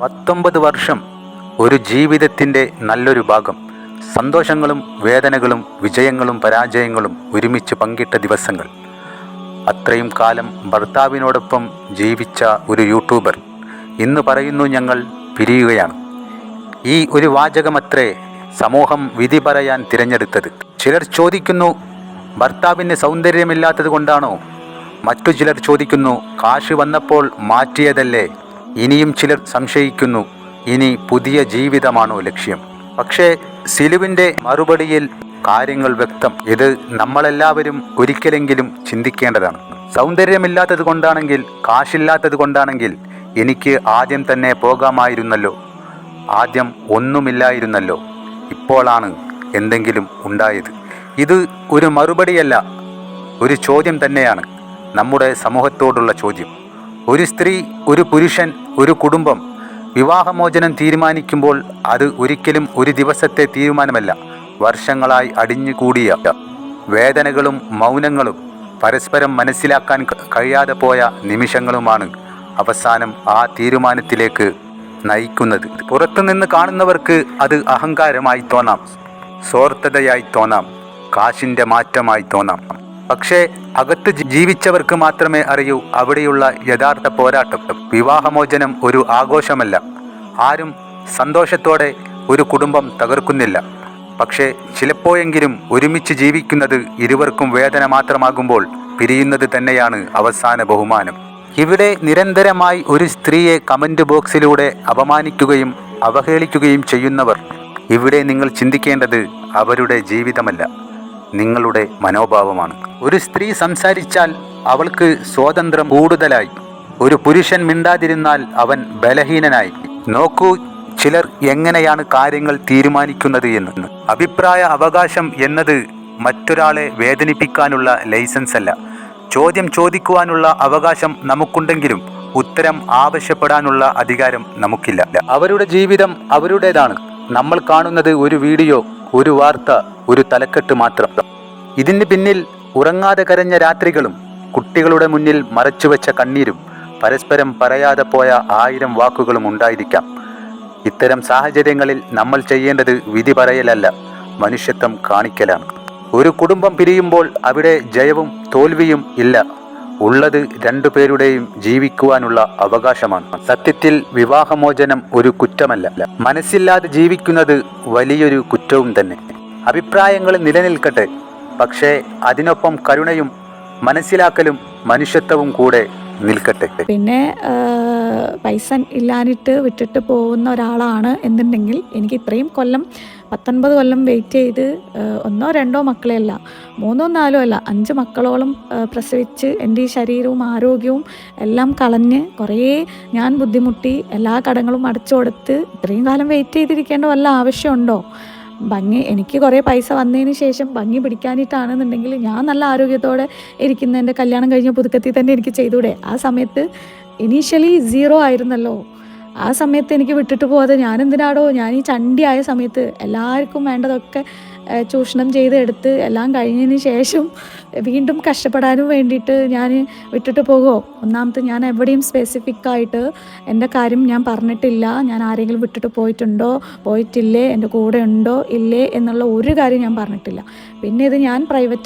പത്തൊമ്പത് വർഷം ഒരു ജീവിതത്തിന്റെ നല്ലൊരു ഭാഗം. സന്തോഷങ്ങളും വേദനകളും വിജയങ്ങളും പരാജയങ്ങളും ഒരുമിച്ച് പങ്കിട്ട ദിവസങ്ങൾ. അത്രയും കാലം ഭർത്താവിനോടൊപ്പം ജീവിച്ച ഒരു യൂട്യൂബർ ഇന്ന് പറയുന്നു ഞങ്ങൾ പിരിയുകയാണ്. ഈ ഒരു വാചകമത്രേ സമൂഹം വിധി പറയാൻ തിരഞ്ഞെടുത്തത്. ചിലർ ചോദിക്കുന്നു ഭർത്താവിന് സൗന്ദര്യമില്ലാത്തത് കൊണ്ടാണോ? മറ്റു ചിലർ ചോദിക്കുന്നു കാശ് വന്നപ്പോൾ മാറ്റിയതല്ലേ? ഇനിയും ചിലർ സംശയിക്കുന്നു. ഇനി പുതിയ ജീവിതമാണോ ലക്ഷ്യം. പക്ഷേ സിലുവിന്റെ മറുപടിയിൽ കാര്യങ്ങൾ വ്യക്തം. ഇത് നമ്മളെല്ലാവരും ഒരിക്കലെങ്കിലും ചിന്തിക്കേണ്ടതാണ്. സൗന്ദര്യമില്ലാത്തത് കൊണ്ടാണെങ്കിൽ കാശില്ലാത്തത് കൊണ്ടാണെങ്കിൽ എനിക്ക് ആദ്യം തന്നെ പോകാമായിരുന്നല്ലോ. ആദ്യം ഒന്നുമില്ലായിരുന്നല്ലോ. ഇപ്പോഴാണ് എന്തെങ്കിലും ഉണ്ടായത്. ഇത് ഒരു മറുപടിയല്ല ഒരു ചോദ്യം തന്നെയാണ് നമ്മുടെ സമൂഹത്തോടുള്ള ചോദ്യം. ഒരു സ്ത്രീ ഒരു പുരുഷൻ ഒരു കുടുംബം വിവാഹമോചനം തീരുമാനിക്കുമ്പോൾ അത് ഒരിക്കലും ഒരു ദിവസത്തെ തീരുമാനമല്ല. വർഷങ്ങളായി അടിഞ്ഞുകൂടിയ വേദനകളും മൗനങ്ങളും പരസ്പരം മനസ്സിലാക്കാൻ കഴിയാതെ പോയ നിമിഷങ്ങളുമാണ് അവസാനം ആ തീരുമാനത്തിലേക്ക് നയിക്കുന്നത്. പുറത്തുനിന്ന് കാണുന്നവർക്ക് അത് അഹങ്കാരമായി തോന്നാം സ്വാർത്ഥതയായി തോന്നാം കാശിന്റെ മാറ്റമായി തോന്നാം. പക്ഷേ അകത്ത് ജീവിച്ചവർക്ക് മാത്രമേ അറിയൂ അവിടെയുള്ള യഥാർത്ഥ പോരാട്ടം. വിവാഹമോചനം ഒരു ആഘോഷമല്ല. ആരും സന്തോഷത്തോടെ ഒരു കുടുംബം തകർക്കുന്നില്ല. പക്ഷേ ചിലപ്പോഴെങ്കിലും ഒരുമിച്ച് ജീവിക്കുന്നത് ഇരുവർക്കും വേദന മാത്രമാകുമ്പോൾ പിരിയുന്നത് തന്നെയാണ് അവസാന ബഹുമാനം. ഇവിടെ നിരന്തരമായി ഒരു സ്ത്രീയെ കമന്റ് ബോക്സിലൂടെ അപമാനിക്കുകയും അവഹേളിക്കുകയും ചെയ്യുന്നവർ. ഇവിടെ നിങ്ങൾ ചിന്തിക്കേണ്ടത് അവരുടെ ജീവിതമല്ല. നിങ്ങളുടെ മനോഭാവമാണ്. ഒരു സ്ത്രീ സംസാരിച്ചാൽ അവൾക്ക് സ്വാതന്ത്ര്യം കൂടുതലായി. ഒരു പുരുഷൻ മിണ്ടാതിരുന്നാൽ അവൻ ബലഹീനനായി. നോക്കൂ ചിലർ എങ്ങനെയാണ് കാര്യങ്ങൾ തീരുമാനിക്കുന്നത് എന്ന്. അഭിപ്രായ അവകാശം എന്നത് മറ്റൊരാളെ വേദനിപ്പിക്കാനുള്ള ലൈസൻസ് അല്ല. ചോദ്യം ചോദിക്കുവാനുള്ള അവകാശം നമുക്കുണ്ടെങ്കിലും ഉത്തരം ആവശ്യപ്പെടാനുള്ള അധികാരം നമുക്കില്ല. അവരുടെ ജീവിതം അവരുടേതാണ്. നമ്മൾ കാണുന്നത് ഒരു വീഡിയോ ഒരു വാർത്ത ഒരു തലക്കെട്ട് മാത്രം. ഇതിന് പിന്നിൽ ഉറങ്ങാതെ കരഞ്ഞ രാത്രികളും കുട്ടികളുടെ മുന്നിൽ മറച്ചുവെച്ച കണ്ണീരും പരസ്പരം പറയാതെ പോയ ആയിരം വാക്കുകളും ഉണ്ടായിരിക്കാം. ഇത്തരം സാഹചര്യങ്ങളിൽ നമ്മൾ ചെയ്യേണ്ടത് വിധി പറയലല്ല മനുഷ്യത്വം കാണിക്കലാണ്. ഒരു കുടുംബം പിരിയുമ്പോൾ അവിടെ ജയവും തോൽവിയും ഇല്ല. ഉള്ളത് രണ്ടുപേരുടെയും ജീവിക്കുവാനുള്ള അവകാശമാണ്. സത്യത്തിൽ വിവാഹമോചനം ഒരു കുറ്റമല്ല. മനസ്സില്ലാതെ ജീവിക്കുന്നത് വലിയൊരു കുറ്റവും തന്നെ. അഭിപ്രായങ്ങൾ നിലനിൽക്കട്ടെ. പക്ഷേ അതിനൊപ്പം കരുണയും മനസ്സിലാക്കലും മനുഷ്യത്വവും കൂടെ നിൽക്കട്ടെ. പിന്നെ പൈസ ഇല്ലാനിട്ട് വിട്ടിട്ട് പോകുന്ന ഒരാളാണ് എന്നുണ്ടെങ്കിൽ എനിക്ക് ഇത്രയും കൊല്ലം പത്തൊൻപത് കൊല്ലം വെയിറ്റ് ചെയ്ത് ഒന്നോ രണ്ടോ മക്കളെയല്ല മൂന്നോ നാലോ അല്ല അഞ്ച് മക്കളോളം പ്രസവിച്ച് എന്റെ ഈ ശരീരവും ആരോഗ്യവും എല്ലാം കളഞ്ഞ് കുറേ ഞാൻ ബുദ്ധിമുട്ടി എല്ലാ കടങ്ങളും അടച്ചു കൊടുത്ത് ഇത്രയും കാലം വെയിറ്റ് ചെയ്തിരിക്കേണ്ട വല്ല ആവശ്യമുണ്ടോ? ഭംഗി എനിക്ക് കുറേ പൈസ വന്നതിന് ശേഷം ഭംഗി പിടിക്കാനിട്ടാണെന്നുണ്ടെങ്കിൽ ഞാൻ നല്ല ആരോഗ്യത്തോടെ ഇരിക്കുന്ന എന്റെ കല്യാണം കഴിഞ്ഞ പുതുക്കത്തിൽ തന്നെ എനിക്ക് ചെയ്തൂടെ ആ സമയത്ത് ഇനീഷ്യലി സീറോ ആയിരുന്നല്ലോ. ആ സമയത്ത് എനിക്ക് വിട്ടിട്ട് പോകാതെ ഞാൻ എന്തിനാടോ ഞാൻ ഈ ചണ്ടി ആയ സമയത്ത് എല്ലാവർക്കും വേണ്ടതൊക്കെ ചൂഷണം ചെയ്ത് എടുത്ത് എല്ലാം കഴിഞ്ഞതിന് ശേഷം വീണ്ടും കഷ്ടപ്പെടാനും വേണ്ടിയിട്ട് ഞാൻ വിട്ടിട്ട് പോകുമോ ഒന്നാമത്തെ ഞാൻ എവിടെയും സ്പെസിഫിക് ആയിട്ട് എന്റെ കാര്യം ഞാൻ പറഞ്ഞിട്ടില്ല. ഞാൻ ആരെങ്കിലും വിട്ടിട്ട് പോയിട്ടുണ്ടോ? പോയിട്ടില്ലേ? എന്റെ കൂടെ ഉണ്ടോ? ഇല്ലേ? എന്നുള്ള ഒരു കാര്യം ഞാൻ പറഞ്ഞിട്ടില്ല. പിന്നെ ഇത് ഞാൻ പ്രൈവറ്റ്